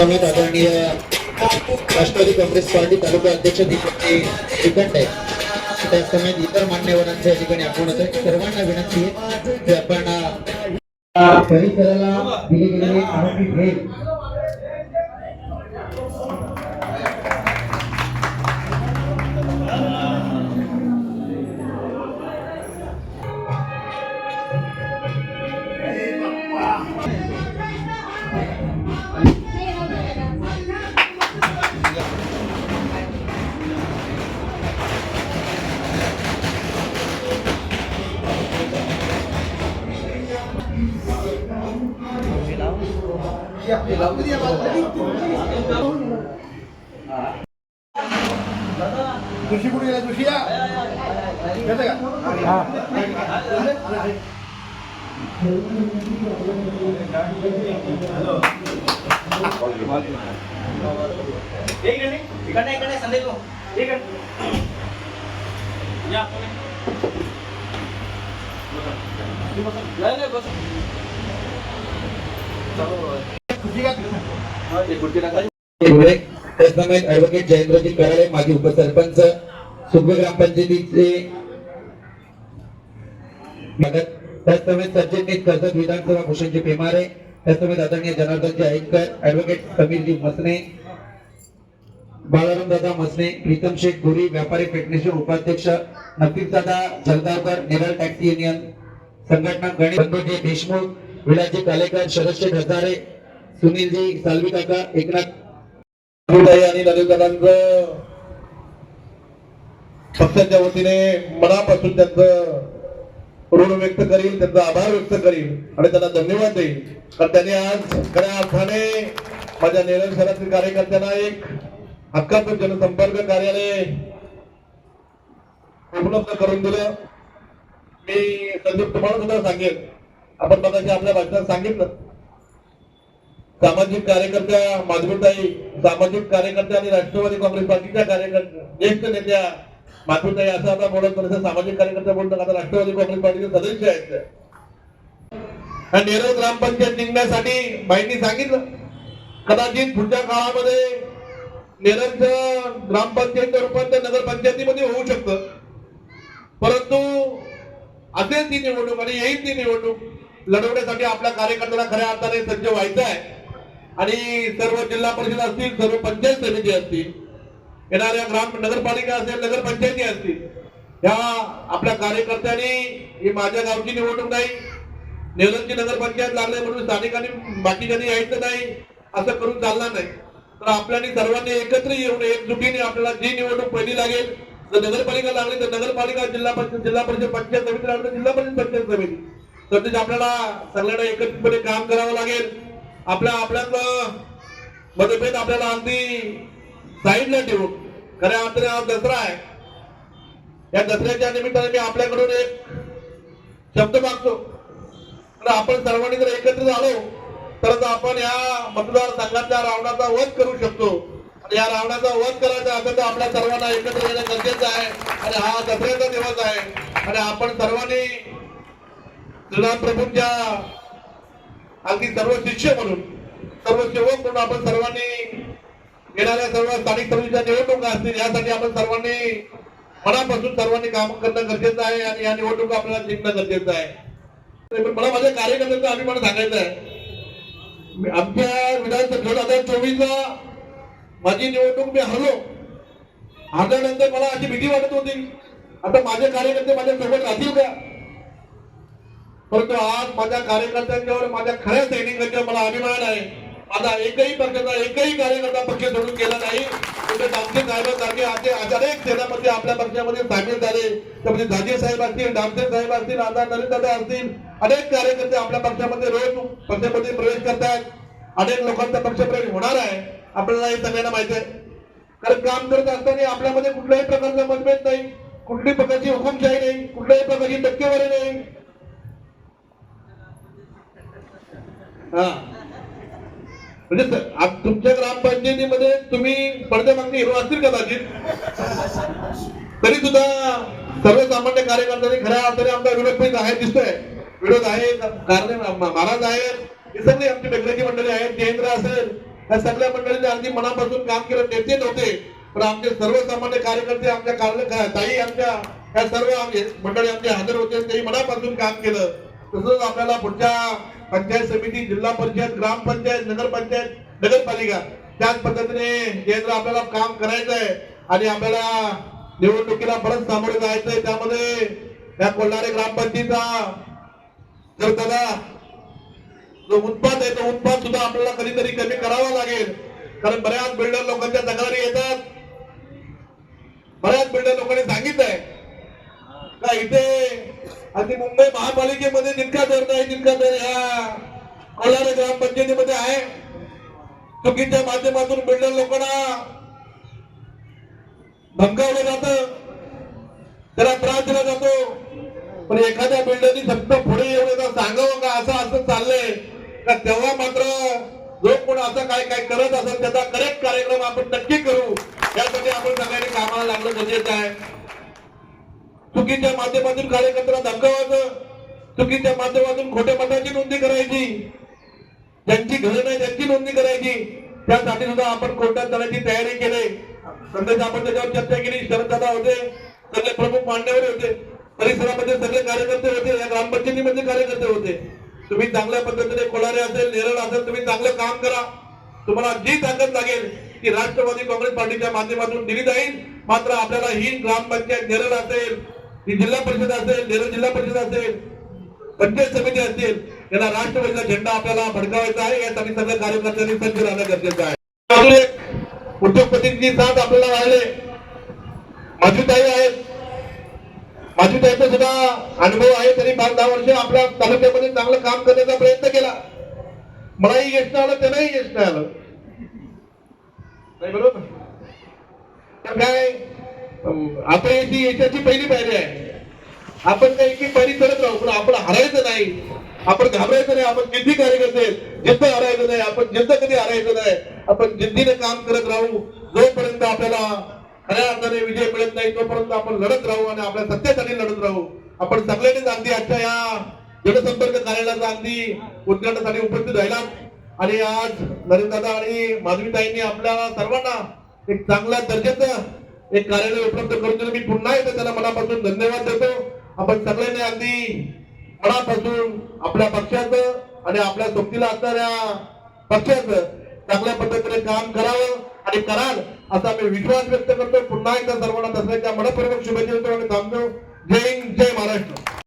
समेत आदरणीय राष्ट्रवादी काँग्रेस पार्टी तालुका अध्यक्ष दीपकजी श्रीखंड. आहे त्या इतर मान्यवरांचं या ठिकाणी आपण होतं सर्वांना विनंती आहे की आपण परिसराला दिली गेलेली आरोपी भेट जोशी कुठे गेला जोशी या येतं का इकडे संदेश या. नाही, नाही, बस. खुशी का ऍडव्होकेट जयेंद्रजी कराळे माजी उपसरपंच सुगवे ग्रामपंचायतीचे मदत. त्याचप्रमाणे सज्जनीत कर्जत विधानसभा भूषणजी पेमारे. त्याचप्रमाणे आदरणीय जनार्दनजी ऐककर ऍडव्होकेट समीरजी मसने. बाळाराम दादा मसने प्रीतम शेख गोरी व्यापारी फेडरेशन उपाध्यक्ष नफीस दादा जगदावकर नेरळ टॅक्सी युनियन संघटना गणेश देशमुख विलाजी कालेकर शरदशेठ हजारे सुनीलजी सालवी काका एकनाथ अमिताई आणि नरेंद्रांचं पक्षाच्या वतीने मनापासून त्यांचं ऋण व्यक्त करील त्यांचा आभार व्यक्त करील आणि त्यांना धन्यवाद देईल. कारण त्यांनी आज खऱ्या अर्थाने माझ्या नेरळ शहरातील कार्यकर्त्यांना एक हक्काचं जनसंपर्क कार्यालय उपलब्ध करून दिलं. मी संदीप तुम्हाला सुद्धा सांगेन. आपण मगाशी आपल्या भाषणात सांगितलं. सामाजिक कार्यकर्त्या माधवीताई सामाजिक कार्यकर्त्या आणि राष्ट्रवादी काँग्रेस पार्टीच्या कार्यकर्त्या ज्येष्ठ नेत्या माधवीताई असं आता बोलत नाही सामाजिक कार्यकर्त्या बोलतात. आता राष्ट्रवादी काँग्रेस पार्टीचे सदस्य आहेत नेरळ ग्रामपंचायत निघण्यासाठी बाईंनी सांगितलं कदाचित पुढच्या काळामध्ये नेरळचं ग्रामपंचायत रूपांतर नगरपंचायतीमध्ये होऊ शकतं. परंतु असेल ती निवडणूक आणि येईल ती निवडणूक लढवण्यासाठी आपल्या कार्यकर्त्यांना खऱ्या अर्थाने सज्ज व्हायचं आहे. आणि सर्व जिल्हा परिषद असतील सर्व पंचायत समिती असतील येणाऱ्या ग्राम नगरपालिका असेल नगरपंचायती असतील या आपल्या कार्यकर्त्यांनी ही माझ्या गावची निवडणूक नाही नेलनची नगरपंचायत लागले म्हणून स्थानिकांनी बाकीच्यांनी यायचं नाही असं करून चालणार नाही. तर आपल्याने सर्वांनी एकत्र येऊन एकजुटीने आपल्याला जी निवडणूक पहिली लागेल जर नगरपालिका लागली तर नगरपालिका जिल्हा परिषद जिल्हा परिषद पंचायत समिती लागली तर जिल्हा परिषद पंचायत समिती. तर आपल्याला सगळ्यांना एकत्रितपणे काम करावं लागेल. आपल्या आपल्यातलं मतभेद आपल्याला अगदी साईडला ठेवून. खऱ्या अर्थाने आज दसरा आहे. या दसऱ्याच्या निमित्ताने मी आपल्याकडून एक शब्द मागतो. तर आपण सर्वांनी जर एकत्र झालो तरच आपण या मतदारसंघातल्या रावणाचा वध करू शकतो. आणि या रावणाचा वध करायचा असेल तर आपल्या सर्वांना एकत्र येणं गरजेचं आहे. आणि हा दसऱ्याचा दिवस आहे. आणि आपण सर्वांनी श्रीराम प्रभूंच्या अगदी सर्व शिष्य म्हणून सर्व सेवक म्हणून आपण सर्वांनी येणाऱ्या सर्व स्थानिक समितीच्या निवडणुका असतील यासाठी आपण सर्वांनी मनापासून सर्वांनी काम करणं गरजेचं आहे आणि या निवडणुका आपल्याला जिंकणं गरजेचं आहे. पण मला माझ्या कार्यकर्त्यांचं आम्ही मला सांगायचं आहे. आमच्या विधानसभा दोन हजार चोवीसला माझी निवडणूक मी हरलो. हरल्यानंतर मला अशी भीती वाटत होती. आता माझे कार्यकर्ते माझ्या सोबत राहतील का? परंतु आज माझ्या कार्यकर्त्यांच्यावर माझ्या खऱ्या सैनिकांच्या मला अभिमान आहे. माझा एकही पक्षाचा एकही कार्यकर्ता पक्ष सोडून गेला नाही. म्हणजे डामसे साहेबांसारखे असे अनेक सेनापती आपल्या पक्षामध्ये सामील झाले. त्यामध्ये दाजी साहेब असतील डामसे साहेब असतील आता नरेंद्र असतील अनेक कार्यकर्ते आपल्या पक्षामध्ये रोज पक्षामध्ये प्रवेश करतात अनेक लोकांचा पक्ष प्रवेश होणार आहे. आपल्याला हे सगळ्यांना माहिती आहे. कारण काम करत असताना आपल्यामध्ये कुठल्याही प्रकारचा मतभेद नाही. कुठल्याही प्रकारची हुकुमशाही नाही. कुठल्याही प्रकारची टक्केवारी नाही. हा. म्हणजे तुमच्या ग्रामपंचायतीमध्ये तुम्ही पडद्यामागणी हिरो असतील कदाचित तरी सुद्धा सर्वसामान्य कार्यकर्त्यांनी खऱ्या अर्थाने आमचा विरोध आहे दिसतोय. विरोध आहे कारण महाराज आहेत. हे सगळे आमची डगऱ्याची मंडळी आहेत जयेंद्र असेल. या सगळ्या मंडळींनी अगदी मनापासून काम केलं नेते नव्हते. पण आमचे सर्वसामान्य कार्यकर्ते आमच्या कार्य ताई आमच्या या सर्व आमचे मंडळी आमचे हजर होते तेही मनापासून काम केलं. तसंच आपल्याला पुढच्या पंचायत समिती जिल्हा परिषद ग्रामपंचायत नगरपंचायत नगरपालिका त्याच पद्धतीने केंद्र आपल्याला काम करायचं आहे आणि आपल्याला निवडणुकीला परत सामोरे जायचंय. त्यामध्ये त्या कोल्हारे ग्रामपंचायतीचा जर त्याला जो उत्पाद आहे तो उत्पाद सुद्धा आपल्याला कधीतरी कमी करावा लागेल. कारण बऱ्याच बिल्डर लोकांच्या तक्रारी येतात. बऱ्याच बिल्डर लोकांनी सांगितलंय. का इथे आणि मुंबई महापालिकेमध्ये जितका दर नाही तितका दर ह्या कोल्हारे ग्रामपंचायतीमध्ये आहे. चुकीच्या माध्यमातून बिल्डर लोकांना धमकावलं जातं. त्याला त्रास दिला जातो. पण एखाद्या बिल्डरनी फक्त पुढे येऊन सांगावं का असं असं चाललंय? का तेव्हा मात्र जो कोण असं काय काय करत असेल त्याचा करेक्ट कार्यक्रम आपण नक्की करू. यासाठी आपण सगळ्यांनी कामाला लागणं गरजेचं आहे. चुकीच्या माध्यमातून कार्यकर्त्यांना धमकावायचं चुकीच्या माध्यमातून खोट्या मताची नोंदणी करायची. ज्यांची घरं नाही त्यांची नोंदणी करायची. त्यासाठी सुद्धा आपण कोर्टात जाण्याची तयारी केली. संदेश आपण त्याच्यावर चर्चा केली शरददादा होते सगळे प्रमुख मान्यवर होते परिसरामध्ये सगळे कार्यकर्ते होते या ग्रामपंचायतीमध्ये कार्यकर्ते होते. तुम्ही चांगल्या पद्धतीने कोलारे असेल नेरळ असेल तुम्ही चांगलं काम करा. तुम्हाला जी ताकद लागेल ती राष्ट्रवादी काँग्रेस पार्टीच्या माध्यमातून दिली जाईल. मात्र आपल्याला ही ग्रामपंचायत नेरळ असेल ही जिल्हा परिषद असेल नेरळ जिल्हा परिषद असेल पंचायत समिती असतील त्याला राष्ट्रवादीचा झेंडा आपल्याला भडकावायचा आहे यासाठी सगळ्या कार्यकर्त्यांनी सज्ज राहणं गरजेचं आहे. अजून एक उद्योगपतींची साथ आपल्याला राहिले. माजूताई आहेत. माजूताईचा सुद्धा अनुभव आहे त्यांनी पाच दहा वर्ष आपल्या तालुक्यामध्ये चांगलं काम करण्याचा प्रयत्न केला. मलाही यश नाही आलं त्यांनाही यश नाही आलं नाही बरोबर. तर काय? आपण याची याच्याची पहिली पायरी आहे. आपण काही की पायरी करत राहू पण आपण हरायचं नाही. आपण घाबरायचं नाही. आपण जिद्दी कार्यकर्ते जिद्द हरायचं नाही. आपण जिद्द कधी हरायचं नाही. आपण जिद्दीने काम करत राहू. जोपर्यंत आपल्याला खऱ्या अर्थाने विजय मिळत नाही तोपर्यंत आपण लढत राहू आणि आपल्या सत्तेसाठी लढत राहू. आपण सगळ्यांनीच अगदी आजच्या या जनसंपर्क कार्यालयाचा अगदी उद्घाटनासाठी उपस्थित राहिला आणि आज नरेंद्र दादा आणि माधवीताईंनी आपल्या सर्वांना एक चांगल्या दर्जाचं एक कार्यालय उपलब्ध करून दिलं. मी पुन्हा एकदा त्याला मनापासून धन्यवाद देतो. आपण सगळ्यांनी अगदी मनापासून आपल्या पक्षाचं आणि आपल्या सोबतीला असणाऱ्या पक्षाचं चांगल्या पद्धतीने काम करावं आणि कराल असा मी विश्वास व्यक्त करतो पुन्हा एकदा सर्वांना दसऱ्याच्या मनपूर्वक शुभेच्छा देतो आणि थांबतो. जय हिंद जय महाराष्ट्र.